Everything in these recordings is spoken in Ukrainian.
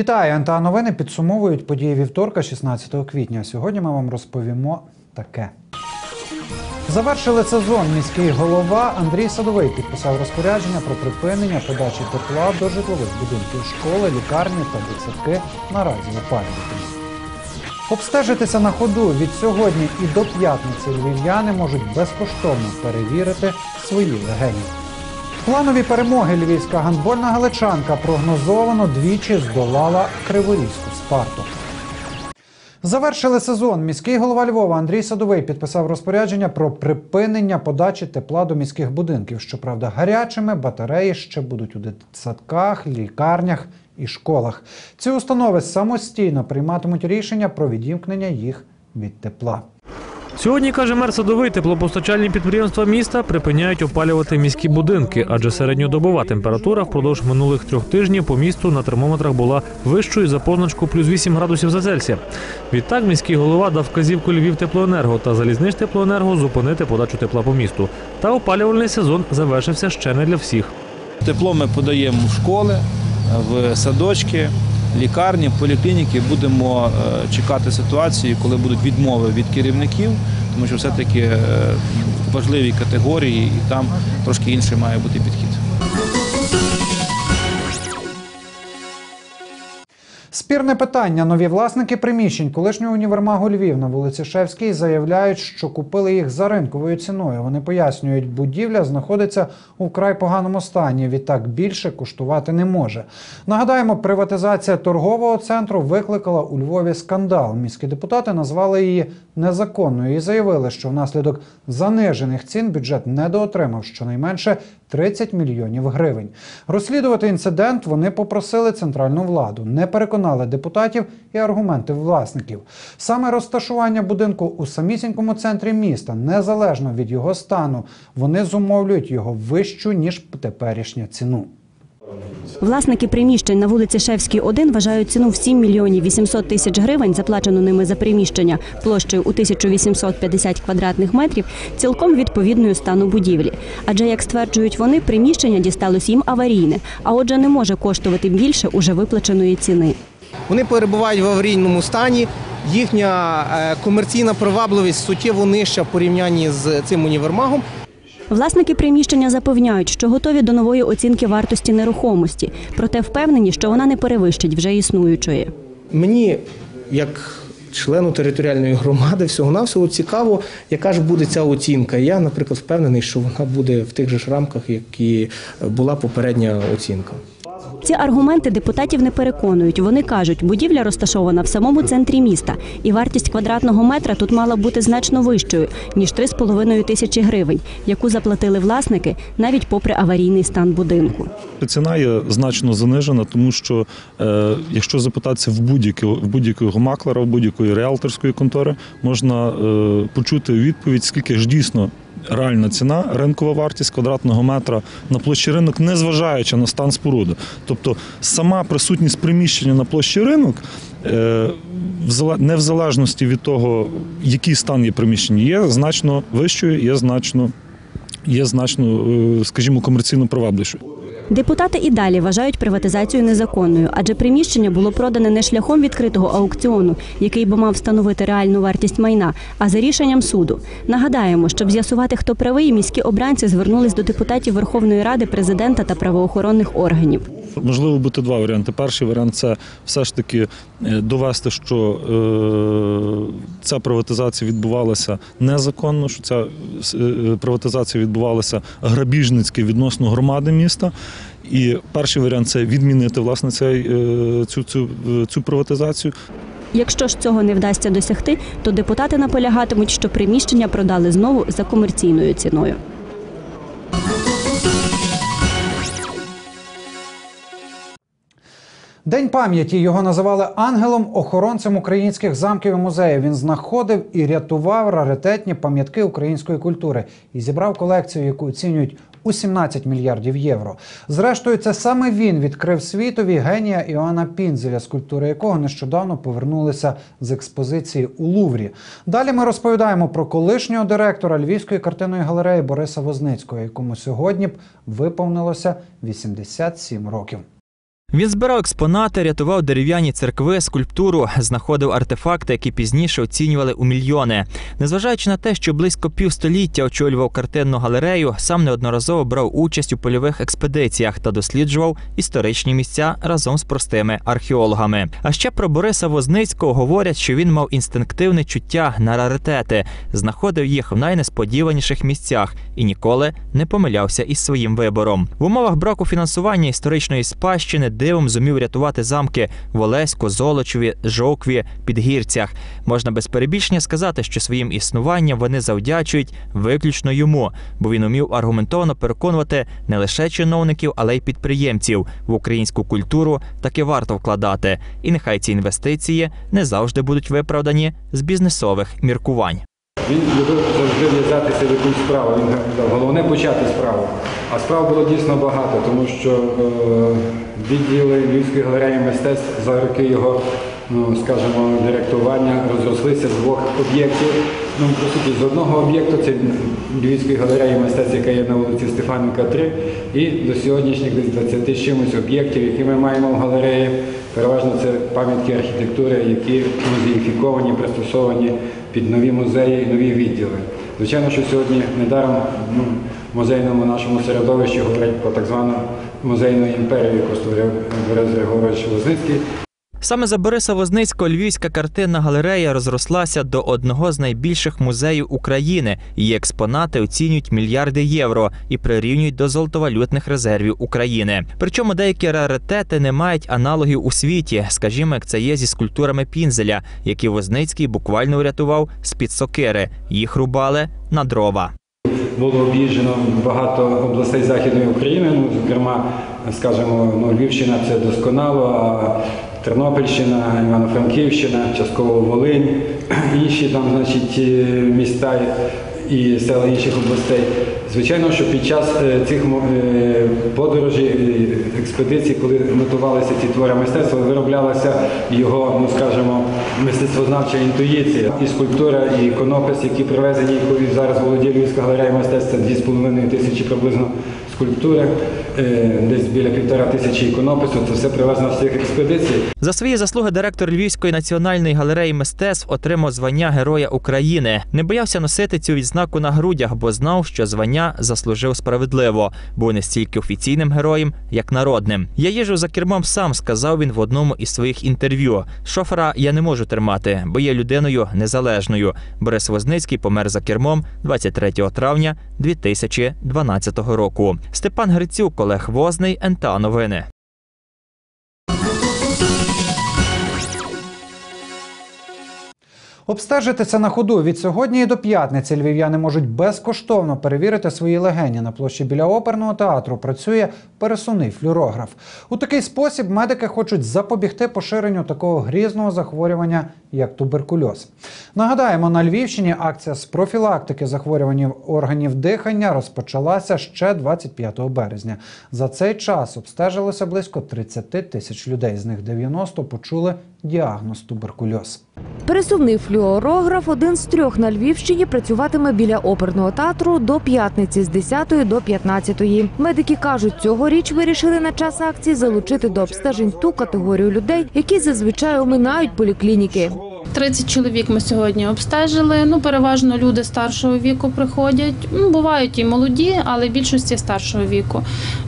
Вітаю, НТА новини підсумовують події вівторка, 16 квітня. Сьогодні ми вам розповімо таке. Завершили сезон. Міський голова Андрій Садовий підписав розпорядження про припинення подачі тепла до житлових будинків школи, лікарні та дитсадки наразі опалювати. Обстежитися на ходу від сьогодні і до п'ятниці львів'яни можуть безкоштовно перевірити свої легені. Планові перемоги львівська гандбольна галичанка прогнозовано двічі здолала Криворізьку Спарту. Завершили сезон. Міський голова Львова Андрій Садовий підписав розпорядження про припинення подачі тепла до міських будинків. Щоправда, гарячими батареї ще будуть у дитсадках, лікарнях і школах. Ці установи самостійно прийматимуть рішення про відімкнення їх від тепла. Сьогодні, каже мер Садовий, теплопостачальні підприємства міста припиняють опалювати міські будинки, адже середньодобова температура впродовж минулих трьох тижнів по місту на термометрах була вищою за позначку плюс 8 градусів за Цельсія. Відтак міський голова дав вказівку Львів теплоенерго та залізнич теплоенерго зупинити подачу тепла по місту. Та опалювальний сезон завершився ще не для всіх. Тепло ми подаємо в школи, в садочки, лікарні, поліклініки. Будемо е, чекати ситуації, коли будуть відмови від керівників, тому що все-таки е, важливі категорії і там трошки інший має бути підхід. Спірне питання. Нові власники приміщень колишнього універмагу Львів на вулиці Шевській заявляють, що купили їх за ринковою ціною. Вони пояснюють, будівля знаходиться у вкрай поганому стані. Відтак більше коштувати не може. Нагадаємо, приватизація торгового центру викликала у Львові скандал. Міські депутати назвали її незаконною і заявили, що внаслідок занижених цін бюджет недоотримав щонайменше 30 мільйонів гривень. Розслідувати інцидент вони попросили центральну владу, не переконали депутатів і аргументи власників. Саме розташування будинку у самісінькому центрі міста, незалежно від його стану, вони зумовлюють його вищу ніж теперішня ціну. Власники приміщень на вулиці Шевській, 1 вважають ціну в 7 мільйонів 800 тисяч гривень, заплачену ними за приміщення площею у 1850 квадратних метрів, цілком відповідною стану будівлі. Адже, як стверджують вони, приміщення дісталось їм аварійне, а отже, не може коштувати більше уже виплаченої ціни. Вони перебувають в аварійному стані. Їхня е, комерційна привабливість суттєво нижча в порівнянні з цим універмагом. Власники приміщення запевняють, що готові до нової оцінки вартості нерухомості, проте впевнені, що вона не перевищить вже існуючої. Мені, як члену територіальної громади, всього-навсього цікаво, яка ж буде ця оцінка. Я, наприклад, впевнений, що вона буде в тих же ж рамках, які була попередня оцінка. Ці аргументи депутатів не переконують. Вони кажуть, будівля розташована в самому центрі міста, і вартість квадратного метра тут мала бути значно вищою ніж 3,5 тисячі гривень, яку заплатили власники навіть попри аварійний стан будинку. Ціна є значно занижена, тому що е, якщо запитатися в будь-якого в будь-якого маклера, в будь-якої реалторської контори, можна е, почути відповідь, скільки ж дійсно реальна ціна, ринкова вартість квадратного метра на площі ринок, незважаючи на стан споруди. Тобто сама присутність приміщення на площі ринок. е, Не в залежності від того, який стан є приміщення, є значно вищою, є значно, є значно, е, скажімо, комерційно привабливішою. Депутати і далі вважають приватизацію незаконною, адже приміщення було продане не шляхом відкритого аукціону, який би мав встановити реальну вартість майна, а за рішенням суду. Нагадаємо, щоб з'ясувати, хто правий, міські обранці звернулись до депутатів Верховної Ради, президента та правоохоронних органів. Можливо бути два варіанти. Перший варіант це все ж таки е, довести, що е, ця приватизація відбувалася незаконно, що ця е, приватизація відбувалася грабіжницьки відносно громади міста. І перший варіант це відмінити власне цей, цю, цю, цю приватизацію. Якщо ж цього не вдасться досягти, то депутати наполягатимуть, що приміщення продали знову за комерційною ціною. День пам'яті його називали ангелом, охоронцем українських замків і музеїв. Він знаходив і рятував раритетні пам'ятки української культури і зібрав колекцію, яку оцінюють у 17 мільярдів євро. Зрештою, це саме він відкрив світові генія Іоанна Пінзеля, скульптури якого нещодавно повернулися з експозиції у Луврі. Далі ми розповідаємо про колишнього директора Львівської картинної галереї Бориса Возницького, якому сьогодні б виповнилося 87 років. Він збирав експонати, рятував дерев'яні церкви, скульптуру, знаходив артефакти, які пізніше оцінювали у мільйони. Незважаючи на те, що близько півстоліття очолював картинну галерею, сам неодноразово брав участь у польових експедиціях та досліджував історичні місця разом з простими археологами. А ще про Бориса Возницького говорять, що він мав інстинктивне чуття на раритети, знаходив їх в найнесподіваніших місцях і ніколи не помилявся із своїм вибором. В умовах браку фінансування історичної спадщини дивом зумів рятувати замки в Олеську, Золочеві, Жовкві, Підгірцях. Можна без перебільшення сказати, що своїм існуванням вони завдячують виключно йому, бо він умів аргументовано переконувати не лише чиновників, але й підприємців в українську культуру таки варто вкладати. І нехай ці інвестиції не завжди будуть виправдані з бізнесових міркувань. Він любив завжди в'язатися в якусь справу. Він головне почати справу. А справ було дійсно багато, тому що е, відділи Львівської галереї мистецтв за роки його, ну скажімо, директування розрослися з двох об'єктів. Ну, по суті, з одного об'єкту це Львівської галереї мистецтв, яка є на вулиці Стефаненка 3, і до сьогоднішніх десь 20 з чимось об'єктів, які ми маємо в галереї. Переважно це пам'ятки архітектури, які музеїфіковані, пристосовані під нові музеї і нові відділи. Звичайно, що сьогодні недаром ну, музейному нашому середовищі говорять про так звану музейну імперію, яку створив Борис Григорович Лозницький. Саме за Бориса Возницького Львівська картинна галерея розрослася до одного з найбільших музеїв України. Її експонати оцінюють мільярди євро і прирівнюють до золотовалютних резервів України. Причому деякі раритети не мають аналогів у світі, скажімо, як це є зі скульптурами Пінзеля, які Возницький буквально врятував з під сокири. Їх рубали на дрова. Було об'їжджено багато областей Західної України, ну, зокрема, скажімо, ну, Львівщина це досконало, а Тернопільщина, Івано-Франківщина, частково Волинь, інші там, значить, е, міста і села інших областей. Звичайно, що під час е, цих е, подорожей, е, експедицій, коли готувалися ці твори мистецтва, вироблялася його, ну скажімо, мистецтвознавча інтуїція. І скульптура, і конопис, які привезені, які зараз володіє Львівська галерея мистецтва, 2,5 тисячі приблизно скульптури, е, десь біля півтора тисячі іконопису. Це все привезено з цих експедицій. За свої заслуги директор Львівської національної галереї мистецтв отримав звання Героя України. Не боявся носити цю відзнаку на грудях, бо знав, що звання заслужив справедливо, був не стільки офіційним героєм, як народним. Я їжу за кермом сам, сказав він в одному із своїх інтерв'ю. Шофера я не можу тримати, бо є людиною незалежною. Борис Возницький помер за кермом 23 травня 2012 року. Степан Грицюк, Олег Возний, НТА Новини. Обстежити це на ходу. Від сьогодні і до п'ятниці львів'яни можуть безкоштовно перевірити свої легені. На площі біля оперного театру працює пересувний флюорограф. У такий спосіб медики хочуть запобігти поширенню такого грізного захворювання, як туберкульоз. Нагадаємо, на Львівщині акція з профілактики захворювань органів дихання розпочалася ще 25 березня. За цей час обстежилося близько 30 тисяч людей. З них 90 почули діагноз туберкульоз. Пересувний флюорограф один з трьох на Львівщині працюватиме біля оперного театру до п'ятниці з 10 до 15. Медики кажуть, цьогоріч вирішили на час акції залучити до обстежень ту категорію людей, які зазвичай оминають поліклініки. 30 чоловік ми сьогодні обстежили. Ну, переважно люди старшого віку приходять. Ну, бувають і молоді, але більшості старшого віку.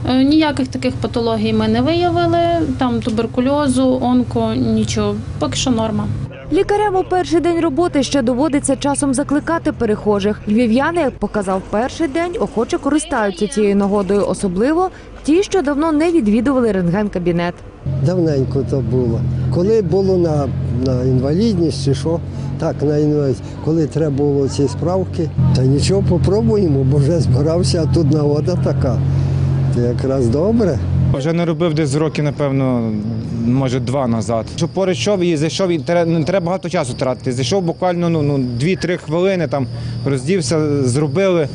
Е, Ніяких таких патологій ми не виявили. Там туберкульозу, онко, нічого. Поки що норма. Лікарям у перший день роботи ще доводиться часом закликати перехожих. Львів'яни, як показав перший день, охоче користаються цією нагодою, особливо ті, що давно не відвідували рентген-кабінет. Давненько то було. Коли було на, на інвалідність чи що, так, на інвалідність, коли треба було ці справки, та нічого попробуємо, бо вже збирався, а тут нагода така. Це якраз добре. Вже не робив десь роки, напевно, може два назад. Що поруч йшов і зайшов, і не треба багато часу тратити. Зайшов буквально ну, ну, 2-3 хвилини, там роздівся, зробили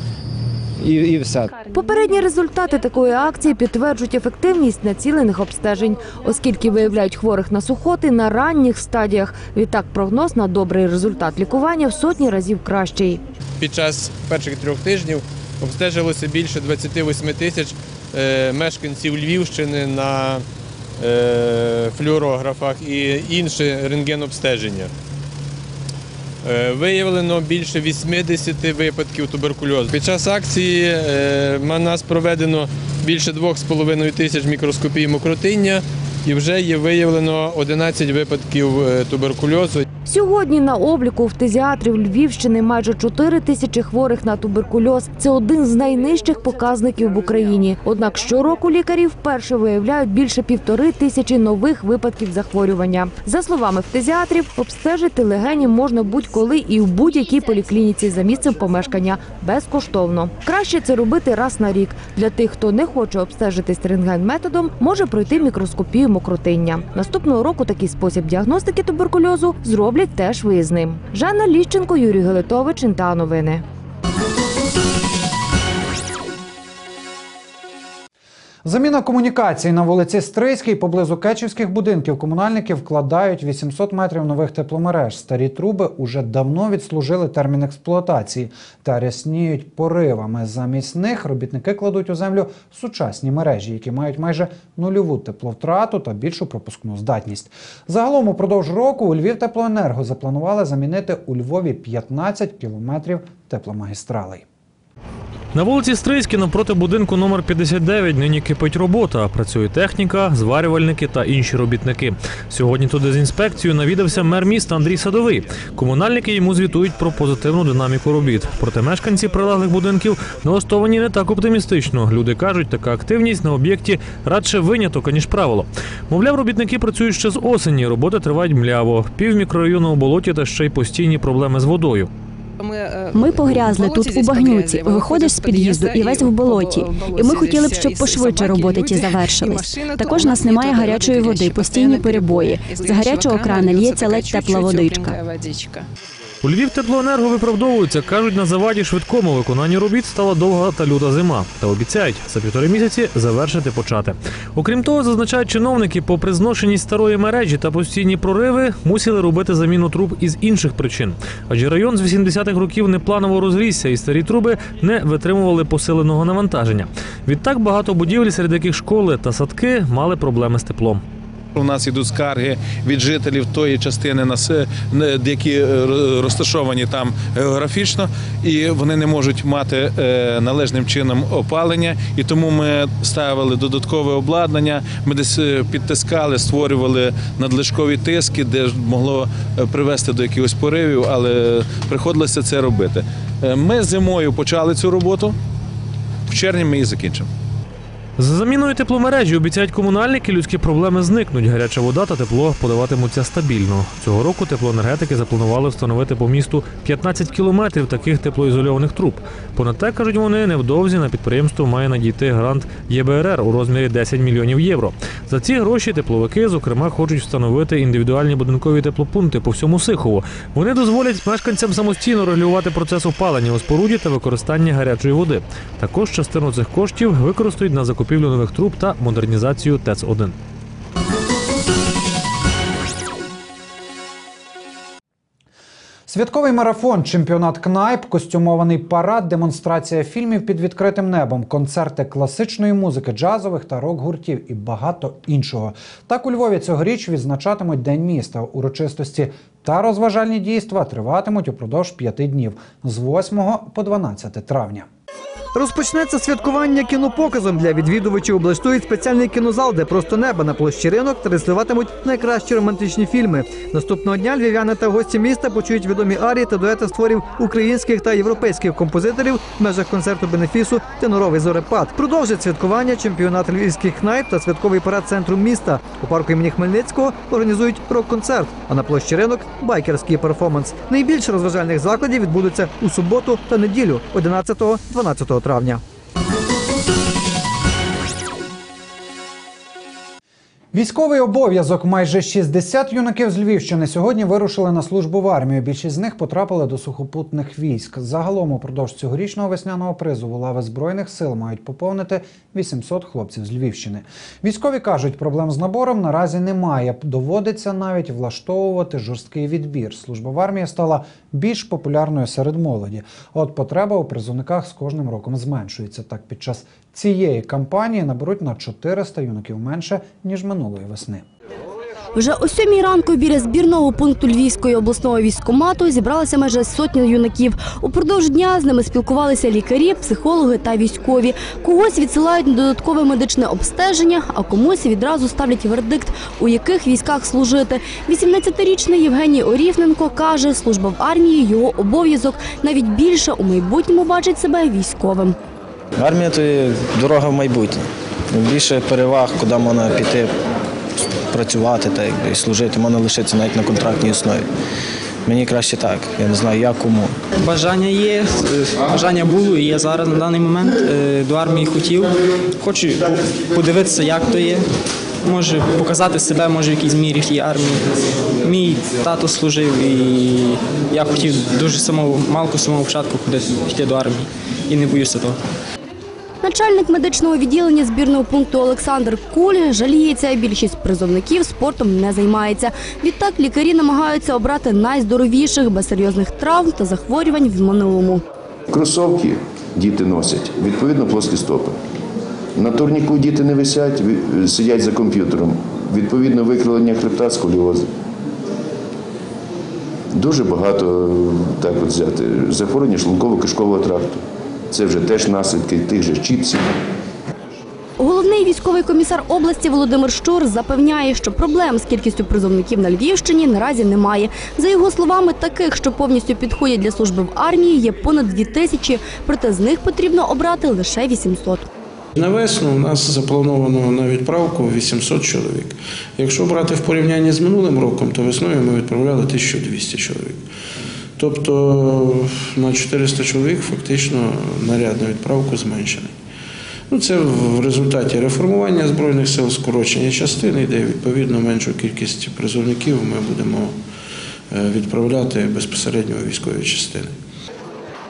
і, і все. Попередні результати такої акції підтверджують ефективність націлених обстежень, оскільки виявляють хворих на сухоти на ранніх стадіях. Відтак прогноз на добрий результат лікування в сотні разів кращий. Під час перших трьох тижнів обстежилося більше 28 тисяч е, мешканців Львівщини на е, флюорографах і інше рентгенобстеження. Е, Виявлено більше 80 випадків туберкульозу. Під час акції у на нас проведено більше 2,5 тисяч мікроскопій мокротиння і вже є виявлено 11 випадків е, туберкульозу. Сьогодні на обліку в фтизіатрів Львівщини майже 4 тисячі хворих на туберкульоз. Це один з найнижчих показників в Україні. Однак щороку лікарі вперше виявляють більше півтори тисячі нових випадків захворювання. За словами фтизіатрів, обстежити легені можна будь-коли і в будь-якій поліклініці за місцем помешкання безкоштовно. Краще це робити раз на рік. Для тих, хто не хоче обстежитись рентген-методом, може пройти мікроскопію мокротиння. Наступного року такий спосіб діагностики туберкульозу зроблять теж виїзним. Жанна Ліщенко, Юрій Гелетович, Інта Новини. Заміна комунікацій на вулиці Стрийській поблизу Кечівських будинків комунальники вкладають 800 метрів нових тепломереж. Старі труби уже давно відслужили термін експлуатації та рясніють поривами. Замість них робітники кладуть у землю сучасні мережі, які мають майже нульову тепловтрату та більшу пропускну здатність. Загалом упродовж року у Львів теплоенерго запланували замінити у Львові 15 кілометрів тепломагістралей. На вулиці Стрийській навпроти будинку номер 59 нині кипить робота. Працює техніка, зварювальники та інші робітники. Сьогодні туди з інспекцією навідався мер міста Андрій Садовий. Комунальники йому звітують про позитивну динаміку робіт. Проте мешканці прилеглих будинків налаштовані не так оптимістично. Люди кажуть, така активність на об'єкті радше виняток, аніж правило. Мовляв, робітники працюють ще з осені. Роботи тривають мляво. Пів мікрорайону у болоті та ще й постійні проблеми з водою. Ми погрязли тут у багнюці. Виходиш з під'їзду і весь в болоті. І ми хотіли б, щоб пошвидше роботи ті завершились. Також нас немає гарячої води, постійні перебої. З гарячого крана лється ледь тепла водичка. У Львів теплоенерго виправдовуються. кажуть, на заваді швидкому виконанні робіт стала довга та люта зима. Та обіцяють за півтори місяці завершити почати. Окрім того, зазначають чиновники, попри зношеність старої мережі та постійні прориви, мусили робити заміну труб із інших причин. Адже район з 80-х років непланово розрісся, і старі труби не витримували посиленого навантаження. Відтак багато будівель, серед яких школи та садки мали проблеми з теплом. У нас йдуть скарги від жителів тої частини, які е, розташовані там географічно, і вони не можуть мати е, належним чином опалення. І тому ми ставили додаткове обладнання. Ми десь е, підтискали, створювали надлишкові тиски, де могло привести до якихось поривів, але приходилося це робити. Ми зимою почали цю роботу. В червні ми її закінчимо. З заміною тепломережі обіцяють комунальники, людські проблеми зникнуть. Гаряча вода та тепло подаватимуться стабільно. Цього року теплоенергетики запланували встановити по місту 15 кілометрів таких теплоізольованих труб. Понад те, кажуть вони, невдовзі на підприємство має надійти грант ЄБРР у розмірі 10 мільйонів євро. За ці гроші тепловики, зокрема, хочуть встановити індивідуальні будинкові теплопункти по всьому Сихову. Вони дозволять мешканцям самостійно регулювати процес опалення у споруді та використання гарячої води. Також частину цих коштів використають на закупівлю нових труб та модернізацію ТЕЦ 1 Святковий марафон, чемпіонат кнайп, костюмований парад, демонстрація фільмів під відкритим небом, концерти класичної музики, джазових та рок-гуртів і багато іншого. Так у Львові цьогоріч відзначатимуть День міста. Урочистості та розважальні дійства триватимуть упродовж п'яти днів з 8 по 12 травня. Розпочнеться святкування кінопоказом для відвідувачів. Облаштують спеціальний кінозал, де просто неба на площі ринок транслюватимуть найкращі романтичні фільми. Наступного дня львів'яни та гості міста почують відомі арії та дуети створів українських та європейських композиторів в межах концерту бенефісу Теноровий зорепад. Продовжить святкування чемпіонат львівських кнайп та святковий парад центру міста. У парку імені Хмельницького організують рок-концерт, а на площі ринок байкерський перформанс. Найбільше розважальних закладів відбудуться у суботу та неділю, 11-12 травня. Військовий обов'язок майже 60 юнаків з Львівщини сьогодні вирушили на службу в армію. Більшість з них потрапили до сухопутних військ. Загалом упродовж цьогорічного весняного призову лави збройних сил мають поповнити 800 хлопців з Львівщини. Військові кажуть, проблем з набором наразі немає. Доводиться навіть влаштовувати жорсткий відбір. Служба в армії стала більш популярною серед молоді. От потреба у призовниках з кожним роком зменшується. Так під час цієї кампанії наберуть на 400 юнаків менше ніж минулої весни. Вже о сьомій ранку біля збірного пункту Львівської обласного військкомату зібралася майже сотня юнаків. Упродовж дня з ними спілкувалися лікарі, психологи та військові. Когось відсилають на додаткове медичне обстеження, а комусь відразу ставлять вердикт, у яких військах служити. 18-річний Євгеній Оріфненко каже, служба в армії його обов'язок. Навіть більше у майбутньому бачить себе військовим. Армія є дорога в майбутнє. Більше переваг, куди можна піти працювати та і служити, можна лишитися навіть на контрактній основі. Мені краще так, я не знаю, як кому. Бажання є, бажання було і є зараз на даний момент. Е, До армії хотів. Хочу подивитися, як то є. Може показати себе, може в якійсь мірі в тій армії. Мій тато служив і я хотів дуже самого малку самого початку ходити йти до армії. І не боюся того. Начальник медичного відділення збірного пункту Олександр Куль жаліється, більшість призовників спортом не займається. Відтак лікарі намагаються обрати найздоровіших без серйозних травм та захворювань в минулому. Кросовки діти носять, відповідно, плоскі стопи. На турніку діти не висять, сидять за комп'ютером. Відповідно, викривлення хребта сколіози. Дуже багато так от взяти. Захворювання шлунково-кишкового тракту. Це вже теж наслідки тих же чіпсів. Головний військовий комісар області Володимир Щур запевняє, що проблем з кількістю призовників на Львівщині наразі немає. За його словами, таких, що повністю підходять для служби в армії, є понад дві тисячі, проте з них потрібно обрати лише 800. На весну у нас заплановано на відправку 800 чоловік. Якщо брати в порівнянні з минулим роком, то весною ми відправляли 1200 чоловік. Тобто на 400 чоловік фактично наряд на відправку зменшений. Ну, це в результаті реформування Збройних сил, скорочення частини, де відповідно меншу кількість призовників ми будемо е, відправляти безпосередньо у військові частини.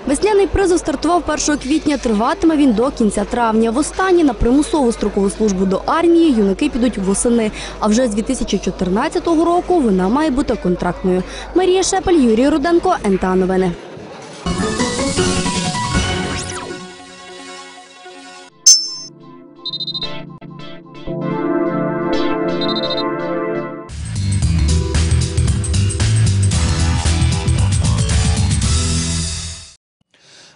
Весняний призов стартував 1 квітня. Триватиме він до кінця травня. Востаннє на примусову строкову службу до армії юнаки підуть восени. А вже з 2014 року вона має бути контрактною. Марія Шепель, Юрій Руденко, НТА Новини.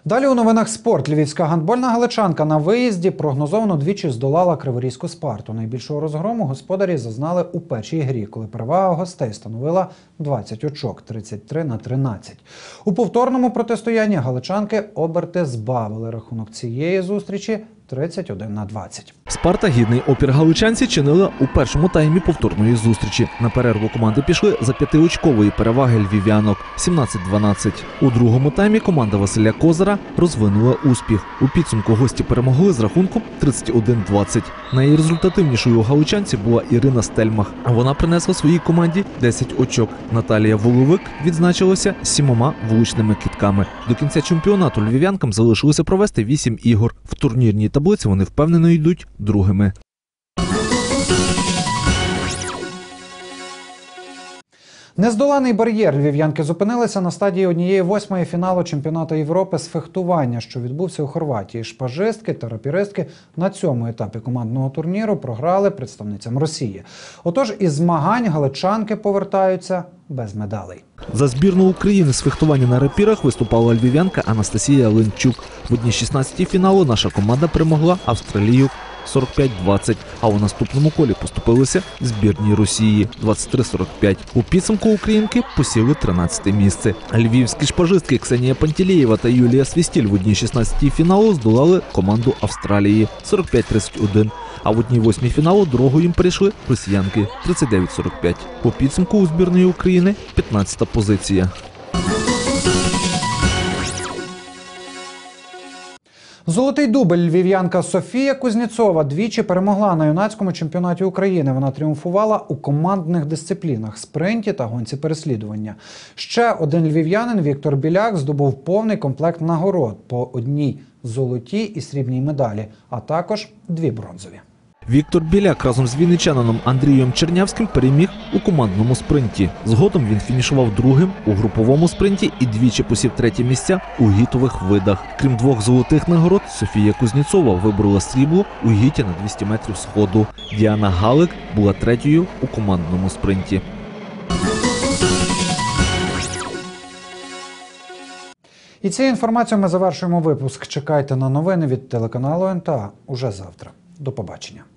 Далі у новинах спорт. Львівська гандбольна галичанка на виїзді прогнозовано двічі здолала Криворізьку Спарту. Найбільшого розгрому господарі зазнали у першій грі, коли перевага гостей становила 20 очок 33 на 13. У повторному протистоянні галичанки оберти збавили рахунок цієї зустрічі 31 на 20. Спарта гідний опір галичанці чинила у першому таймі повторної зустрічі. На перерву команди пішли за п'ятиочкової переваги львів'янок 17-12. У другому таймі команда Василя Козара розвинула успіх. У підсумку гості перемогли з рахунком 31-20. Найрезультативнішою у галичанці була Ірина Стельмах. Вона принесла своїй команді 10 очок. Наталія Воловик відзначилася сімома вуличними кітками. До кінця чемпіонату львів'янкам залишилося провести вісім ігор. В турнірній таблиці вони впевнено йдуть другими. Нездоланий бар'єр львів'янки зупинилися на стадії однієї восьмої фіналу чемпіонату Європи з фехтування, що відбувся у Хорватії. Шпажистки та рапіристки на цьому етапі командного турніру програли представницям Росії. Отож, із змагань галичанки повертаються без медалей. За збірну України з фехтування на рапірах виступала львів'янка Анастасія Ленчук. В одній 16 фіналу наша команда перемогла Австралію 45-20, а у наступному колі поступилися збірні Росії 23-45. У підсумку українки посіли 13 місце. Львівські шпажистки Ксенія Пантелєєва та Юлія Свістіль в одній 16 фіналу здолали команду Австралії 45-31. А в одній восьмій фіналу дорогу їм перейшли росіянки 39-45. По підсумку у збірної України 15 позиція. Золотий дубль львів'янка Софія Кузнєцова двічі перемогла на юнацькому чемпіонаті України. Вона тріумфувала у командних дисциплінах спринті та гонці переслідування. Ще один львів'янин Віктор Біляк здобув повний комплект нагород по одній золотій і срібній медалі, а також дві бронзові. Віктор Біляк разом з вінничанином Андрієм Чернявським переміг у командному спринті. Згодом він фінішував другим у груповому спринті і двічі посів треті місця у гітових видах. Крім двох золотих нагород, Софія Кузнєцова виборола срібло у гіті на 200 метрів сходу. Діана Галик була третьою у командному спринті. І цією інформацією ми завершуємо випуск. Чекайте на новини від телеканалу НТА уже завтра. До побачення.